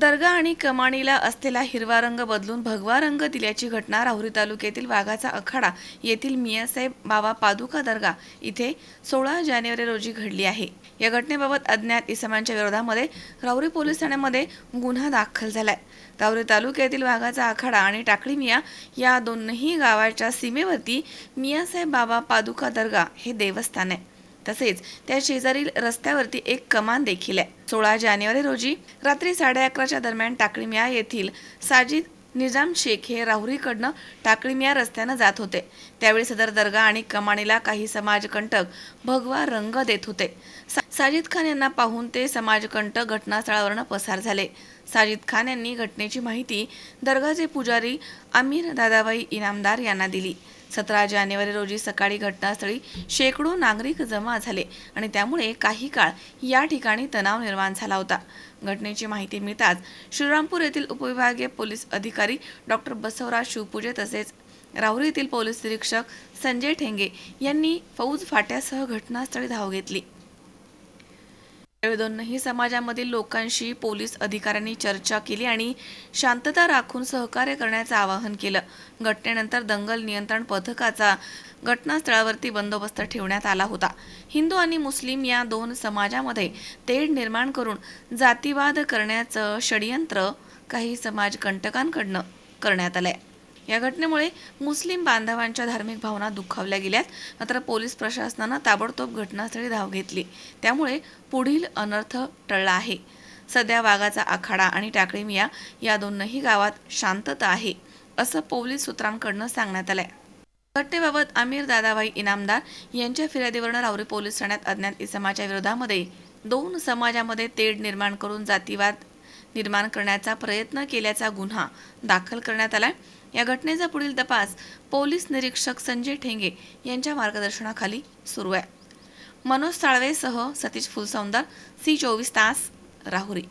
दर्गा आणि कमानीला असलेला हिरवा रंग बदलून भगवा रंग दिल्याची घटना राहुरी तालुक्यातील वाघाचा अखाडा येथील मियासाहेब बाबा पादुका दर्गा इथे सोळा जानेवारी रोजी घडली आहे. या घटनेबाबत अज्ञात इसमांच्या विरोधामध्ये राहुरी पोलीस ठाण्यामध्ये गुन्हा दाखल झालाय. राहुरी तालुक्यातील वाघाचा आखाडा आणि टाकळी मिया या दोनही गावाच्या सीमेवरती मियासाहेब बाबा पादुका दर्गा हे देवस्थान आहे. तसेच त्या शेजारील रस्त्यावरती एक कमान देखील आहे. सोळा जानेवारी रोजी रात्री साडे अकराच्या दरम्यान टाकळीमिया येथील साजिद निजाम शेख हे राहुरीकडनं टाकळीमिया रस्त्यानं जात होते. त्यावेळी सदर दर्गा आणि कमानीला काही समाजकंटक भगवा रंग देत होते. सा- साजिद खान यांना पाहून ते समाजकंटक घटनास्थळावरनं पसार झाले. साजिद खान यांनी घटनेची माहिती दर्गाचे पुजारी अमीर दादाबाई इनामदार यांना दिली. सतरा जानेवारी रोजी सकाळी घटनास्थळी शेकडो नागरिक जमा झाले आणि त्यामुळे काही काळ या ठिकाणी तणाव निर्माण झाला होता. घटनेची माहिती मिळताच श्रीरामपूर येथील उपविभागीय पोलीस अधिकारी डॉक्टर बसवराज शिवपूजे तसेच राहुरी येथील पोलीस निरीक्षक संजय ठेंगे यांनी फौज फाट्यासह घटनास्थळी धाव घेतली. दोनही समाजामधील लोकांशी पोलीस अधिकाऱ्यांनी चर्चा केली आणि शांतता राखून सहकार्य करण्याचं आवाहन केलं. घटनेनंतर दंगल नियंत्रण पथकाचा घटनास्थळावरती बंदोबस्त ठेवण्यात आला होता. हिंदू आणि मुस्लिम या दोन समाजामध्ये तेढ निर्माण करून जातीवाद करण्याचं षडयंत्र काही समाजकंटकांकडनं करण्यात आलंय. या घटनेमुळे मुस्लिम बांधवांच्या धार्मिक भावना दुखावल्या गेल्यात. मात्र पोलीस प्रशासनानं ताबडतोब घटनास्थळी धाव घेतली. त्यामुळे पुढील अनर्थ टळला आहे. सध्या वाघाचा आखाडा आणि टाकळीमिया या दोनही गावात शांतता आहे असं पोलीस सूत्रांकडनं सांगण्यात आलंय. घटनेबाबत आमिर दादाबाई इनामदार यांच्या फिर्यादीवरनं रावरी पोलीस ठाण्यात अज्ञात इसमाच्या विरोधामध्ये दोन समाजामध्ये तेढ निर्माण करून जातीवाद निर्माण करण्याचा प्रयत्न केल्याचा गुन्हा दाखल करण्यात आलाय. या घटनेचा पुढील तपास पोलीस निरीक्षक संजय ठेंगे यांच्या मार्गदर्शनाखाली सुरू आहे. मनोज साळवेसह सतीश फुलसौंदर सी चोवीस तास राहुरी.